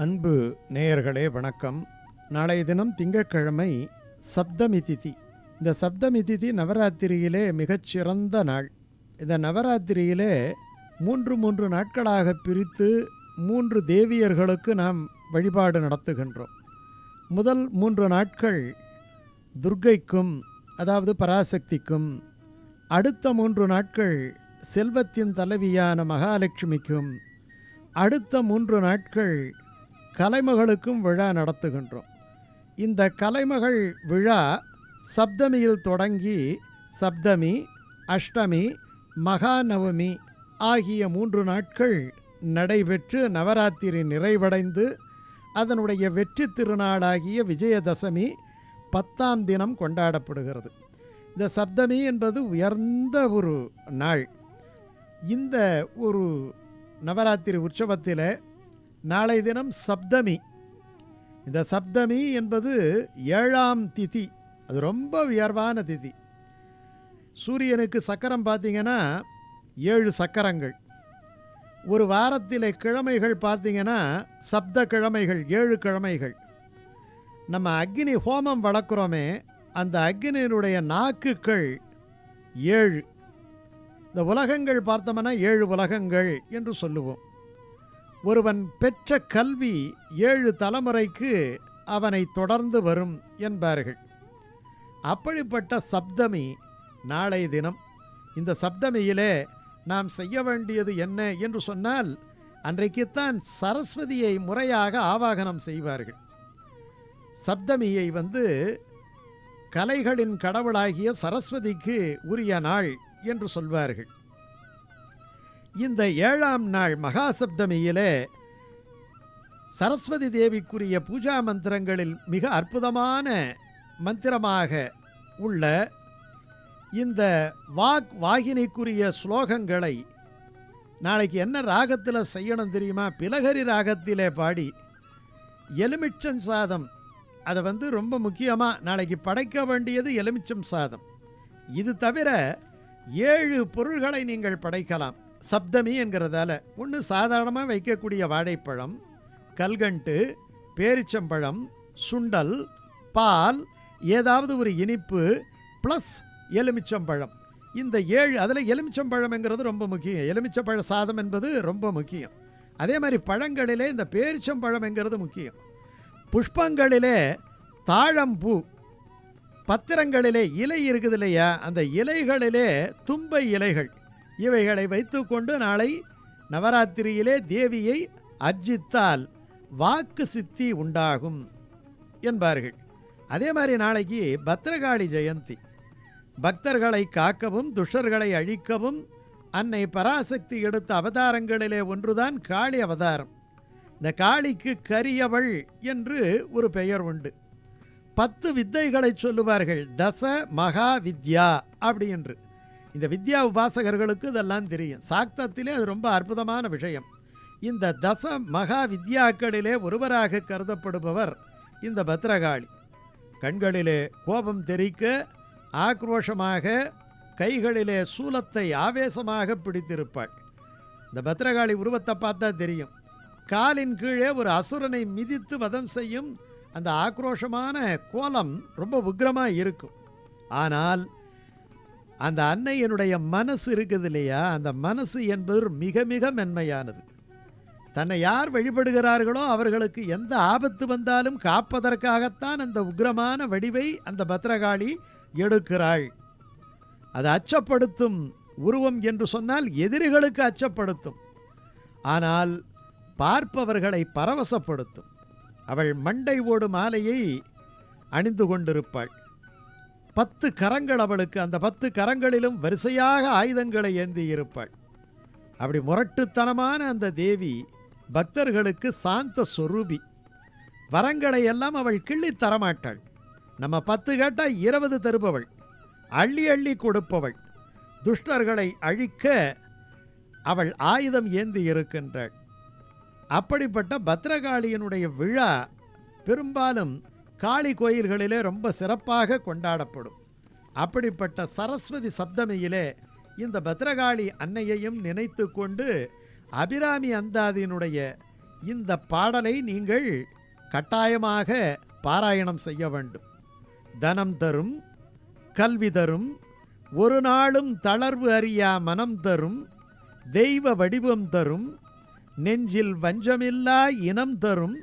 அன்பு நேயர்களே வணக்கம். நாளைய தினம் திங்கட்கிழமை சப்தமி திதி. இந்த சப்தமி திதி நவராத்திரியிலே மிகச்சிறந்த நாள். இந்த நவராத்திரியிலே மூன்று மூன்று நாட்களாக பிரித்து மூன்று தேவியர்களுக்கு நாம் வழிபாடு நடத்துகின்றோம். முதல் மூன்று நாட்கள் துர்க்கைக்கும் அதாவது பராசக்திக்கும். அடுத்த மூன்று நாட்கள் செல்வத்தின் தலைவியான மகாலட்சுமிக்கும். அடுத்த மூன்று நாட்கள் கலைமகளுக்கும் விழா நடத்துகின்றோம். இந்த கலைமகள் விழா சப்தமியில் தொடங்கி சப்தமி அஷ்டமி மகாநவமி ஆகிய மூன்று நாட்கள் நடைபெற்று நவராத்திரி நிறைவடைந்து அதனுடைய வெற்றி திருநாளாகிய விஜயதசமி பத்தாம் தினம் கொண்டாடப்படுகிறது. இந்த சப்தமி என்பது உயர்ந்த ஒரு நாள். இந்த ஒரு நவராத்திரி உற்சவத்தில் நாளை தினம் சப்தமி. இந்த சப்தமி என்பது ஏழாம் திதி. அது ரொம்ப உயர்வான திதி. சூரியனுக்கு சக்கரம் பார்த்தீங்கன்னா ஏழு சக்கரங்கள். ஒரு வாரத்தில் கிழமைகள் பார்த்திங்கன்னா சப்த கிழமைகள் ஏழு கிழமைகள். நம்ம அக்னி ஹோமம் வளர்க்குறோமே அந்த அக்னியினுடைய நாக்குகள் ஏழு. இந்த உலகங்கள் பார்த்தோம்னா ஏழு உலகங்கள் என்று சொல்லுவோம். ஒருவன் பெற்ற கல்வி ஏழு தலைமுறைக்கு அவனை தொடர்ந்து வரும் என்பார்கள். அப்படிப்பட்ட சப்தமி நாளை தினம் இந்த சப்தமியிலே நாம் செய்ய வேண்டியது என்ன என்று சொன்னால் அன்றைக்குத்தான் சரஸ்வதியை முறையாக ஆவாகனம் செய்வார்கள். சப்தமியை வந்து கலைகளின் கடவுளாகிய சரஸ்வதிக்கு உரிய நாள் என்று சொல்வார்கள். இந்த ஏழாம் நாள் மகாசப்தமியிலே சரஸ்வதி தேவிக்குரிய பூஜா மந்திரங்களில் மிக அற்புதமான மந்திரமாக உள்ள இந்த வாக் வாகினிக்குரிய ஸ்லோகங்களை நாளைக்கு என்ன ராகத்தில் செய்யணும் தெரியுமா? பிலகரி ராகத்திலே பாடி எலுமிச்சம் சாதம். அதை வந்து ரொம்ப முக்கியமாக நாளைக்கு படைக்க வேண்டியது எலுமிச்சம் சாதம். இது தவிர ஏழு பொருள்களை நீங்கள் படைக்கலாம். சப்தமி என்கிறதால ஒன்று சாதாரணமாக வைக்கக்கூடிய வாழைப்பழம் கல்கண்டு பேரிச்சம்பழம் சுண்டல் பால் ஏதாவது ஒரு இனிப்பு ப்ளஸ் எலுமிச்சம்பழம். இந்த ஏழு அதில் எலுமிச்சம்பழம்ங்கிறது ரொம்ப முக்கியம். எலுமிச்சம்பழ சாதம் என்பது ரொம்ப முக்கியம். அதே மாதிரி பழங்களிலே இந்த பேரிச்சம்பழம்ங்கிறது முக்கியம். புஷ்பங்களிலே தாழம்பூ பத்திரங்களிலே இலை இருக்குது இல்லையா அந்த இலைகளிலே தும்பை இலைகள். இவைகளை வைத்துக்கொண்டு நாளை நவராத்திரியிலே தேவியை அர்ஜித்தால் வாக்கு சித்தி உண்டாகும் என்பார்கள். அதே மாதிரி நாளைக்கு பத்ரகாளி ஜெயந்தி. பக்தர்களை காக்கவும் துஷர்களை அழிக்கவும் அன்னை பராசக்தி எடுத்த அவதாரங்களிலே ஒன்றுதான் காளி அவதாரம். இந்த காளிக்கு கரியவள் என்று ஒரு பெயர் உண்டு. பத்து வித்தைகளை சொல்லுவார்கள் தச மகா வித்யா அப்படி என்று இந்த வித்யா உபாசகர்களுக்கு இதெல்லாம் தெரியும். சாக்தத்திலே அது ரொம்ப அற்புதமான விஷயம். இந்த தச மகா வித்யாக்களிலே ஒருவராக கருதப்படுபவர் இந்த பத்ரகாளி. கண்களிலே கோபம் தெரிக்க ஆக்ரோஷமாக கைகளிலே சூலத்தை ஆவேசமாக பிடித்திருப்பாள். இந்த பத்ரகாளி உருவத்தை பார்த்தா தெரியும். காலின் கீழே ஒரு அசுரனை மிதித்து வதம் செய்யும் அந்த ஆக்ரோஷமான கோலம் ரொம்ப உக்கிரமாக இருக்கும். ஆனால் அந்த அன்னையனுடைய மனசு இருக்குது இல்லையா? அந்த மனசு என்பது மிக மிக மென்மையானது. தன்னை யார் வழிபடுகிறார்களோ அவர்களுக்கு எந்த ஆபத்து வந்தாலும் காப்பதற்காகத்தான் அந்த உக்ரமான வடிவை அந்த பத்ரகாளி எடுக்கிறாள். அது அச்சப்படுத்தும் உருவம் என்று சொன்னால் எதிரிகளுக்கு அச்சப்படுத்தும். ஆனால் பார்ப்பவர்களை பரவசப்படுத்தும். அவள் மண்டை ஓடு மாலையை அணிந்து கொண்டிருப்பாள். பத்து கரங்கள் அவளுக்கு அந்த பத்து கரங்களிலும் வரிசையாக ஆயுதங்களை ஏந்தி இருப்பாள். அப்படி முரட்டுத்தனமான அந்த தேவி பக்தர்களுக்கு சாந்த சொரூபி. வரங்களை எல்லாம் அவள் கிள்ளி தரமாட்டாள். நம்ம பத்து கேட்டால் இருபது தருபவள். அள்ளி அள்ளி கொடுப்பவள். துஷ்டர்களை அழிக்க அவள் ஆயுதம் ஏந்தி இருக்கின்றாள். அப்படிப்பட்ட பத்ரகாளியனுடைய விழா பெரும்பாலும் காளி கோயில்களிலே ரொம்ப சிறப்பாக கொண்டாடப்படும். அப்படிப்பட்ட சரஸ்வதி சப்தமியிலே இந்த பத்ரகாளி அன்னையையும் நினைத்து கொண்டு அபிராமி அந்தாதியினுடைய இந்த பாடலை நீங்கள் கட்டாயமாக பாராயணம் செய்ய வேண்டும். தனம் தரும் கல்வி தரும் ஒரு நாளும் தளர்வு அறியா மனம் தரும் தெய்வ வடிவம் தரும் நெஞ்சில் வஞ்சமில்லா இனம் தரும்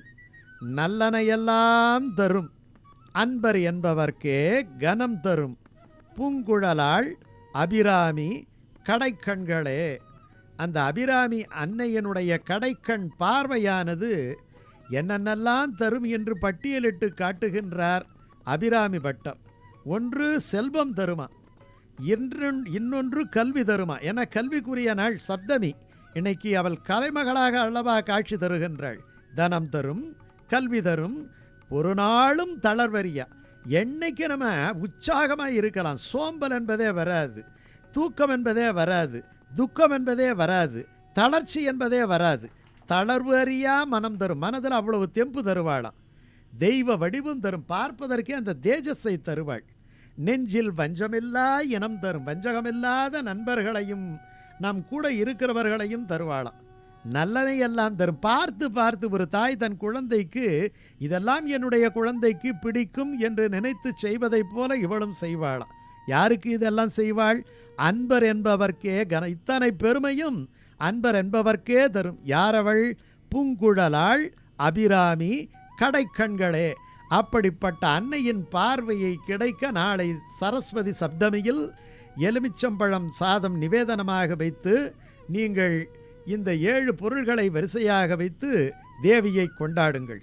நல்லனையெல்லாம் தரும். அன்பர் என்பவர்க்கே கனம் தரும். பூங்குழலாள் அபிராமி கடைக்கண்களே. அந்த அபிராமி அன்னையனுடைய கடைக்கண் பார்வையானது என்னென்னெல்லாம் தரும் என்று பட்டியலிட்டு காட்டுகின்றார் அபிராமி பட்டம் ஒன்று செல்வம் தருமா? இன்று இன்னொன்று கல்வி தருமா? என கல்விக்குரிய நாள் சப்தமி. இன்னைக்கு அவள் கலைமகளாக அல்லவா காட்சி தருகின்றாள். தனம் தரும் கல்வி தரும் ஒரு நாளும் தளர்வரியா என்னைக்கு நம்ம உற்சாகமாக இருக்கலாம். சோம்பல் என்பதே வராது. தூக்கம் என்பதே வராது. துக்கம் என்பதே வராது. தளர்ச்சி என்பதே வராது. தளர்வு அறியா மனம் தரும். மனதில் அவ்வளவு தெம்பு தருவாளாம். தெய்வ வடிவம் தரும். பார்ப்பதற்கே அந்த தேஜஸை தருவாள். நெஞ்சில் வஞ்சமில்லா இனம் தரும். வஞ்சகமில்லாத நண்பர்களையும் நம் கூட இருக்கிறவர்களையும் தருவாளாம். நல்லனை எல்லாம் தரும் பார்த்து பார்த்து ஒரு தாய் தன் குழந்தைக்கு இதெல்லாம் என்னுடைய குழந்தைக்கு பிடிக்கும் என்று நினைத்து செய்வதைப் போல இவளும் செய்வாளாம். யாருக்கு இதெல்லாம் செய்வாள்? அன்பர் என்பவர்க்கே கன இத்தனை பெருமையும் அன்பர் என்பவர்க்கே தரும். யாரவள்? பூங்குழலாள் அபிராமி கடைக்கண்களே. அப்படிப்பட்ட அன்னையின் பார்வையை கிடைக்க நாளை சரஸ்வதி சப்தமியில் எலுமிச்சம்பழம் சாதம் நிவேதனமாக வைத்து நீங்கள் இந்த ஏழு பொருள்களை வரிசையாக வைத்து தேவியை கொண்டாடுங்கள்.